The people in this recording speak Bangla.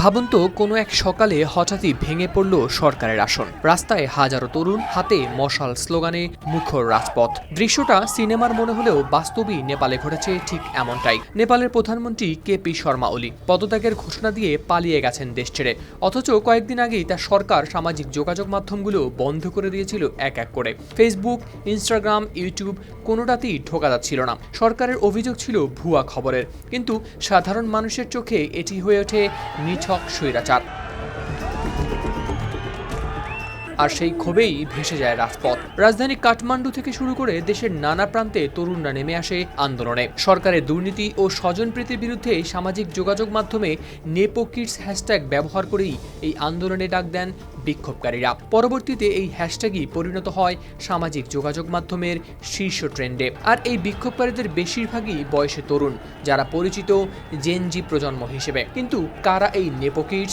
ভাবুন তো, কোনো এক সকালে হঠাৎই ভেঙে পড়ল সরকারের আসন। রাস্তায় হাজারো তরুণ, হাতে মশাল স্লোগানে মুখর রাজপথ। দৃশ্যটা সিনেমার মনে হলেও বাস্তবই নেপালে ঘটেছে ঠিক এমনটাই। নেপালের প্রধানমন্ত্রী কে পি শর্মা ওলি পদত্যাগের ঘোষণা দিয়ে পালিয়ে গেছেন দেশ ছেড়ে। অথচ কয়েকদিন আগেই তার সরকার সামাজিক যোগাযোগ মাধ্যমগুলো বন্ধ করে দিয়েছিল এক এক করে। ফেসবুক, ইনস্টাগ্রাম, ইউটিউব কোনোটাতেই ঢোকা যাচ্ছিল না। সরকারের অভিযোগ ছিল ভুয়া খবরের। কিন্তু সাধারণ মানুষের চোখে এটি হয়ে ওঠে নিছক স্বৈরাচার। আর সেই ক্ষোভেই ভেসে যায় রাজপথ। রাজধানী কাঠমান্ডু থেকে শুরু করে দেশের নানা প্রান্তে তরুণরা নেমে আসে আন্দোলনে। সরকারের দুর্নীতি ও স্বজনপ্রীতির বিরুদ্ধে সামাজিক যোগাযোগ মাধ্যমে নেপো কিডস হ্যাশট্যাগ ব্যবহার করেই এই আন্দোলনে ডাক দেন বিক্ষোভকারীরা। পরবর্তীতে এই হ্যাশট্যাগই পরিণত হয় সামাজিক যোগাযোগ মাধ্যমের শীর্ষ ট্রেন্ডে। আর এই বিক্ষোভকারীদের বেশিরভাগই বয়সে তরুণ, যারা পরিচিত জেনজি প্রজন্ম হিসেবে। কিন্তু কারা এই নেপো কিডস